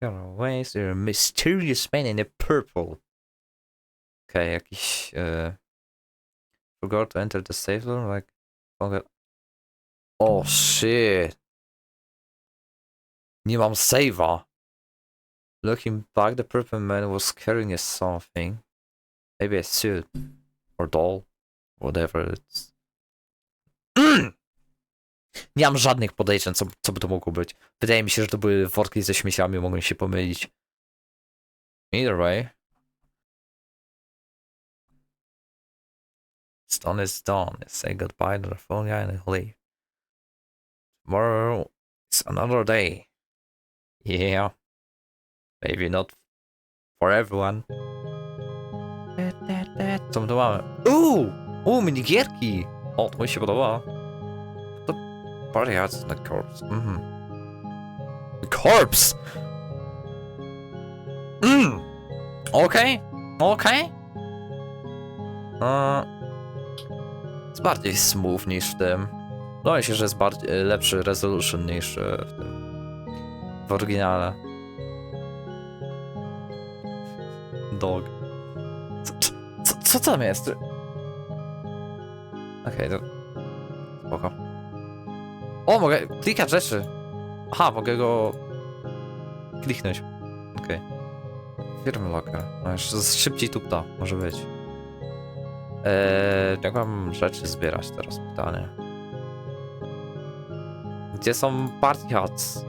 You're always a mysterious man in a purple. Okay, jakiś... E... Forgot to enter the safe room, like... Forgot... Oh shit! Nie mam save'a! Looking back, the purple man was carrying something. Maybe a suit. Or doll. Whatever it's... Nie mam żadnych podejrzeń, co, co by to mogło być. Wydaje mi się, że to były worki ze śmieciami, mogłem się pomylić. Either way. It's done, it's done. Say goodbye to the phone guy and leave. Tomorrow is another day. Yeah. Maybe not for everyone. Co my tu mamy? Uuu! Uuu, minigierki! O, to mi się podoba. Party and the corpse. Mhm. Corpse! Mm! Okej, okej. Eee, Jest bardziej smooth niż w tym. Wydaje się, że jest bardziej, e, lepszy resolution niż e, w tym. W oryginale. Dog. Co, co, co tam jest? Okej, to... Mogę klikać rzeczy. Aha, mogę go... Kliknąć. Okej. Firmy locker. No jeszcze szybciej tupta, może być. Eee, jak mam rzeczy zbierać teraz? Pytanie. Gdzie są party hats?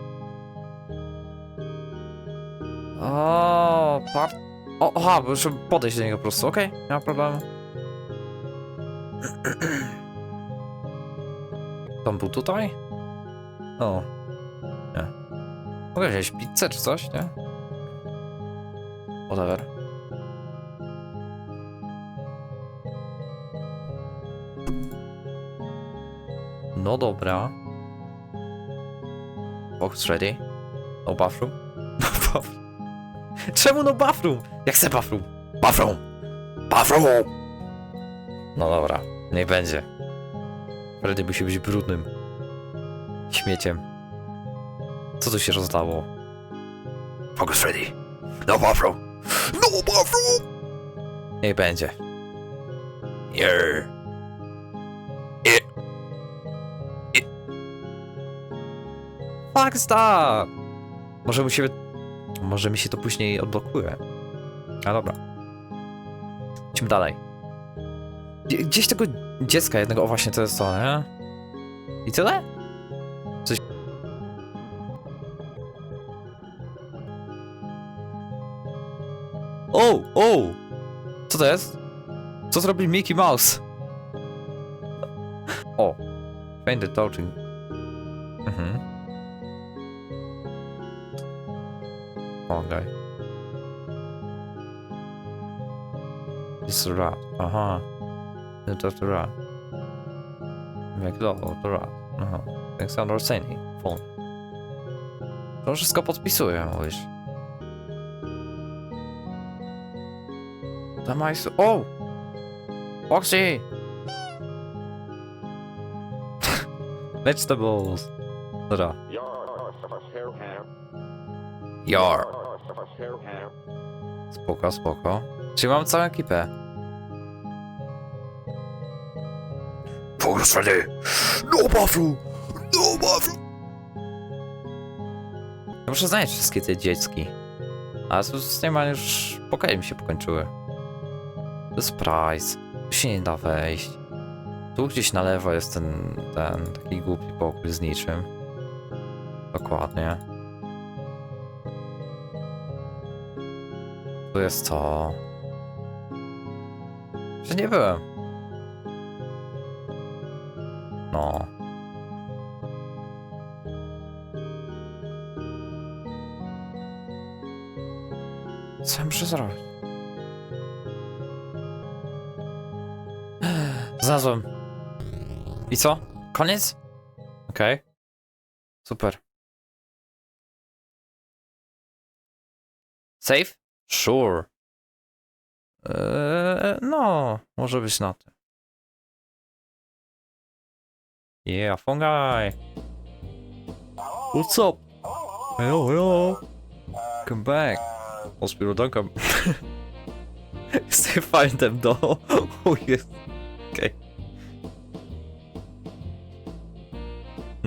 O, part... O, aha, podejść do niego po prostu, okej, nie ma problemu. Tam był tutaj? O. Nie. Mogę wziąć pizzę czy coś, nie? Whatever. No dobra. Box ready. No bathroom. No bathroom. Czemu no bathroom? Jak chcę bathroom. Bathroom! Bathroom! No dobra, niech będzie. Freddy musi być brudnym. Śmieciem. Co tu się rozdało? Focus Freddy. No bathroom. No bathroom! Niech będzie. Yeah. Yeah. Yeah. Fuck stop! Może musimy... Może mi się to później odblokuje. A dobra. Idźmy dalej. Gdzie- Gdzieś tego dziecka jednego, o właśnie to jest to, nie? I tyle? O, o! Co to jest? Co zrobi Mickey Mouse? O. The touching. Mhm. Okej. It's a rat. Aha. To to rat. McDowell, to rat. Aha. Alexander Seni. Phone. To wszystko podpisuję, mówisz. Damajsu. O! Foxy! Vegetables. Dobra. Jar. Spoko, spoko. Czyli mam całą ekipę. Freddy! No bathroom! No! Ja muszę znaleźć wszystkie te dziecki. A z nie ma już... Pokoje mi się pokończyły. Price. Tu się nie da wejść. Tu gdzieś na lewo jest ten, ten taki głupi pokój z niczym. Dokładnie. Tu jest to. Że nie byłem. No. Co ja muszę zrobić? Znalazłem. I co? Koniec? Okej. Super. Safe? Sure. Eee, no, może być na tym. Yeah, fungi. What's up? Hello, hello. Come back. People don't come. Still find them though. Oh yes.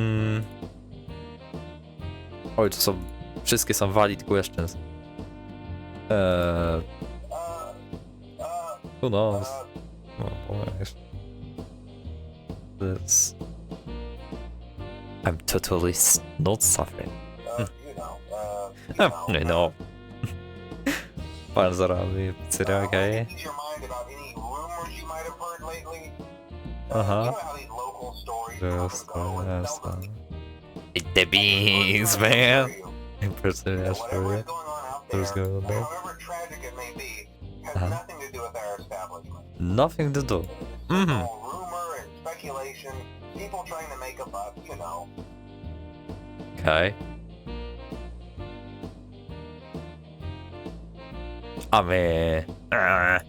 Mm. Oj, to są... Wszystkie są valid questions. Eee... Who knows? No, powiesz. This... I'm totally not suffering. No, no. Pan zarabia pizzeria, okej. Ease just last Take the beans, man. Impressive ass for it. Let's go back. Uh-huh. Nothing to do. Mm-hmm. Rumor and speculation, people trying to make a buck, you know. Okay. Ah, I mean, uh, ah.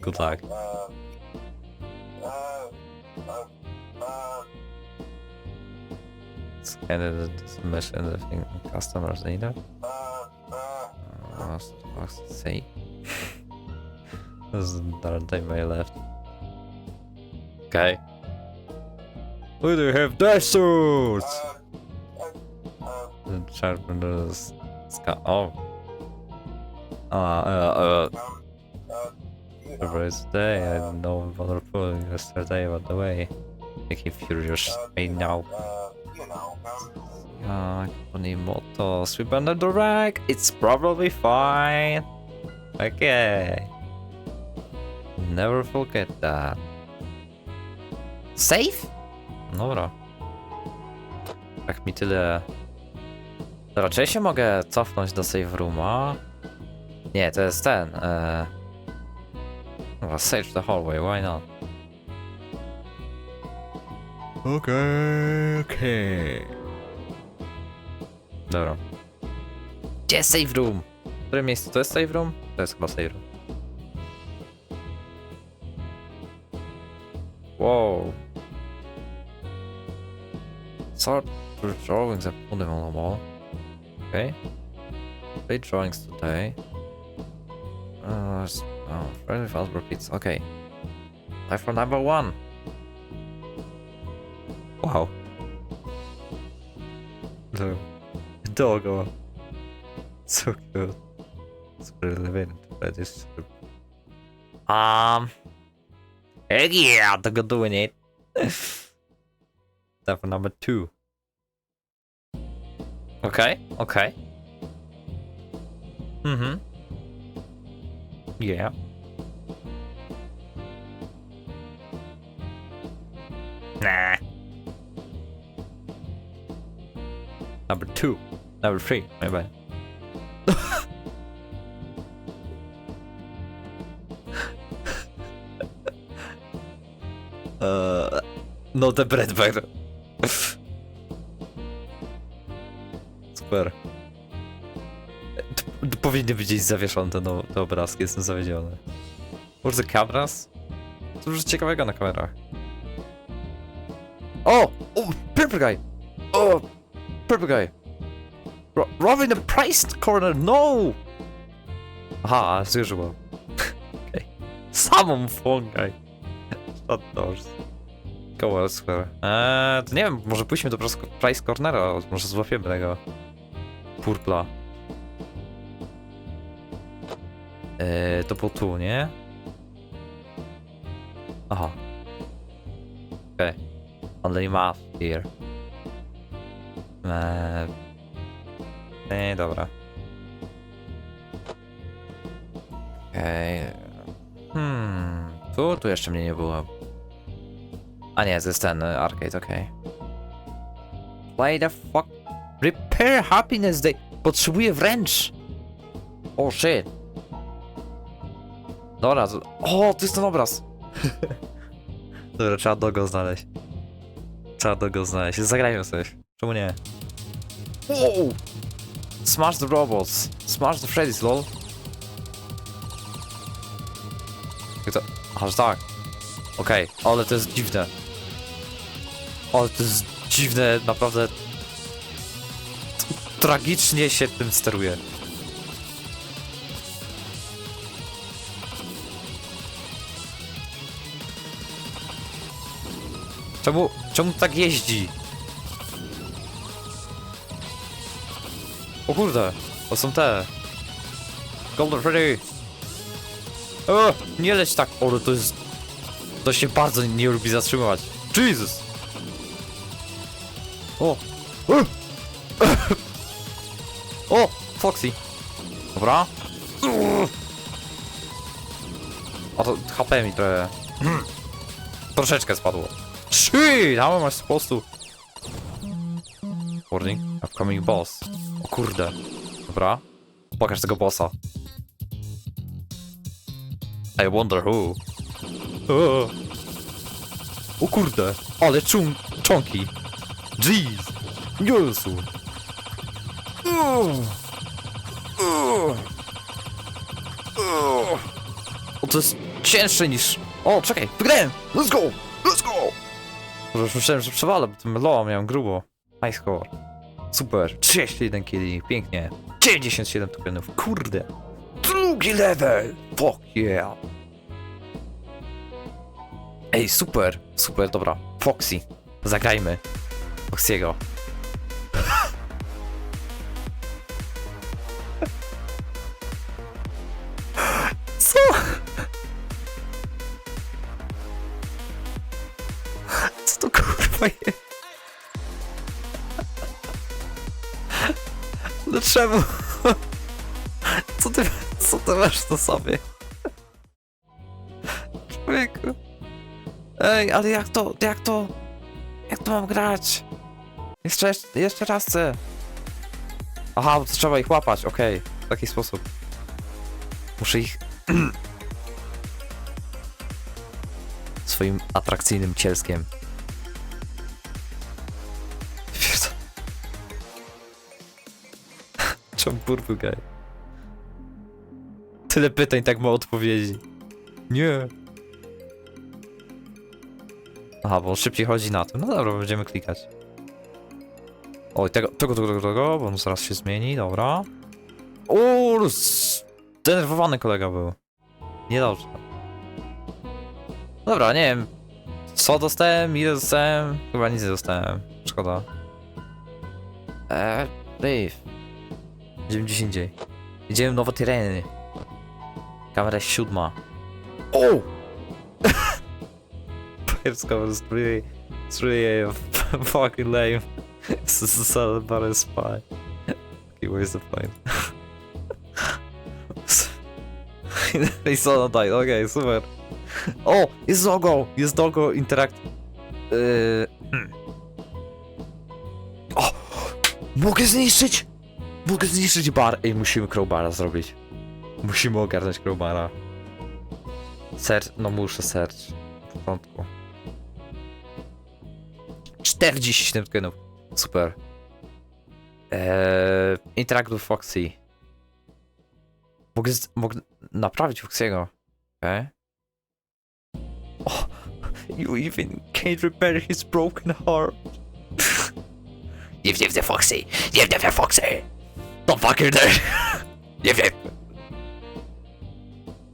good luck. It's kind of the mission the thing customers need it. uh, uh, Uh, what's to say? There's another day my left. Okay. We do have deserts! uh, uh, uh, The sharpeners. Ska- oh. Uh, uh, uh. um, uh, you know. Surprise today, I didn't know about the pulling yesterday, by the way. Making furious Uh, right now. Uh, you know, Yeah, Konimoto, sweep under the rack. It's probably fine. Okay. Never forget that. Safe? Dobra. Tak mi tyle. Raczej się mogę cofnąć do save rooma. Nie, to jest ten. E... Dobra, save the hallway, why not? Okej, okej. Dobra. Gdzie jest save room? W którym miejscu to jest save room? To jest chyba save room. Wow. Start drawings and on the wall. Okay. Play drawings today. Uh, oh, friendly files repeats. Okay. Time for number one. Wow. The doggo. So cute. It's been but this. Um. Heck yeah, doggo doing it. For number two. Okay, okay. Mm-hmm. Yeah. Nah. Number two. Number three, my bad. uh, no the bread bagger. Super. Tu Powinny być gdzieś zawieszone te, no, te obrazki, jestem zawiedziony. Może? Co już ciekawego na kamerach? O! o purple guy! Purple guy! Ro Robin the Price Corner, no! Aha, as usual. okay. Phone guy. Shut doors. Go elsewhere. Eee, to nie wiem, może pójdźmy do Price Cornera, może złapiemy tego. Purpla. Eee, to było tu, nie? Aha. Okay. Only math here. Eee... Nie, dobra. Okej. Hmm. Tu, tu jeszcze mnie nie było. A nie, to jest ten y, arcade, okej. Why the fuck? Repair happiness day. Potrzebuję wręcz. Oh shit. Dobra, to... O, to jest ten obraz. Dobra, trzeba do go znaleźć. Trzeba do go znaleźć. Zagrajmy coś. Czemu nie? Wow! Smash the robots. Smash the Freddy's, lol. Jak to... Aż tak. Okej, okay. ale to jest dziwne. Ale to jest dziwne, naprawdę... Tragicznie się tym steruje. Czemu, czemu tak jeździ? O kurde, to są te. Golden Freddy. O, nie leć tak, o, to jest... To się bardzo nie lubi zatrzymywać. Jesus! O! O! Foxy! Dobra. A to HP mi trochę... Troszeczkę spadło. How am I supposed to... Warning. Upcoming boss. Kurde. Dobra. Pokaż tego bossa. I wonder who. O, o kurde. Ale czun... czonki. Jeez. Jezu. O, to jest cięższe niż... O, czekaj, wygrałem! Let's go! Let's go! Może już myślałem, że przewalę, bo tym loa miałem grubo. High score. Super. 31 killi, pięknie. 97 tokenów, kurde. Drugi level! Fuck yeah! Ej, super, super, dobra. Foxy. Zagrajmy. Foxy'ego. Czemu? Co ty, co ty masz na sobie? Człowieku. Ej, ale jak to, jak to, jak to mam grać? Jeszcze, jeszcze raz chcę. Aha, bo to trzeba ich łapać, okej, w taki sposób. Muszę ich... swoim atrakcyjnym cielskiem. Czemu burbu gaj? Tyle pytań, tak mało odpowiedzi. Nie. Aha, bo on szybciej chodzi na tym. No dobra, będziemy klikać. Oj, tego, tego, tego, tego, tego, bo on zaraz się zmieni, dobra. O, zdenerwowany kolega był. Niedobrze. Dobra, nie wiem. Co dostałem, ile dostałem? Chyba nic nie dostałem. Szkoda. Eee, Dave. Idziemy gdzieś indziej. Idziemy nowe tereny. Kamera jest siódma. O! Cover is really, it's fucking lame. It's just a about a spy. Okay, where's the point? I saw died, okej, super. O, jest logo, jest logo Interact... Yy... hmm. O! Mogę zniszczyć! Mogę zniszczyć bar! Ej, musimy crowbara zrobić. Musimy ogarnąć crowbara. Search, no muszę search. W porządku. 47 tokenów. Super. Eee, interact with Foxy. Mogę, mogę naprawić Foxy'ego. Okej. Oh, you even can't repair his broken heart. Give give Foxy! Give give Foxy! The fucker there! Give give!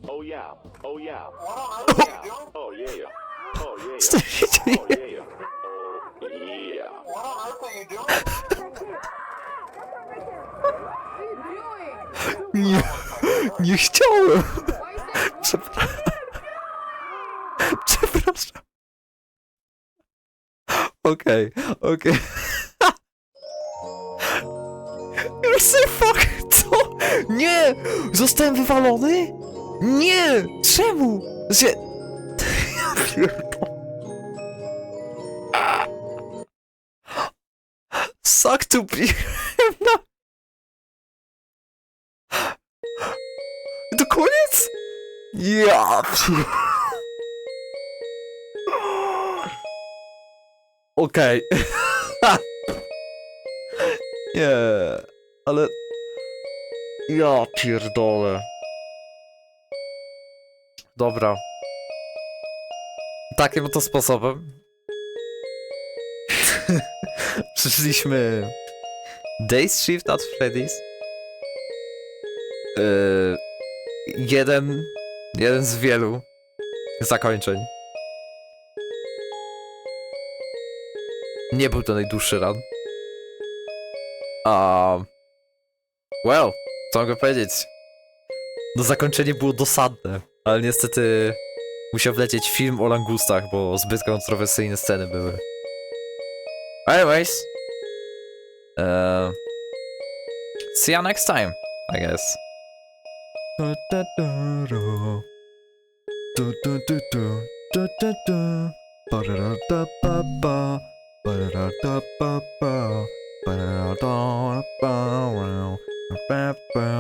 Oh yeah. Oh yeah. What on earth are you doing? Oh yeah. Oh yeah. Co się dzieje? Oh yeah. Oh yeah. Nie, nie chciałem! Przepraszam. Przepraszam. Okej, okej. Nie! Zostałem wywalony? Nie! Czemu? Się... Ja pierdolę. Suck to koniec? Ja Okej. Nie, ale... Ja pierdolę. Dobra. Takim oto sposobem. Przyszliśmy... Days Shift at Freddy's. Yy, jeden... Jeden z wielu zakończeń. Nie był to najdłuższy run. Um, well, co mogę powiedzieć? No zakończenie było dosadne, ale niestety musiał wlecieć film o langustach, bo zbyt kontrowersyjne sceny były. Anyways, uh, see you next time, I guess. Ba-da-da-ba-ba. Ba ba ba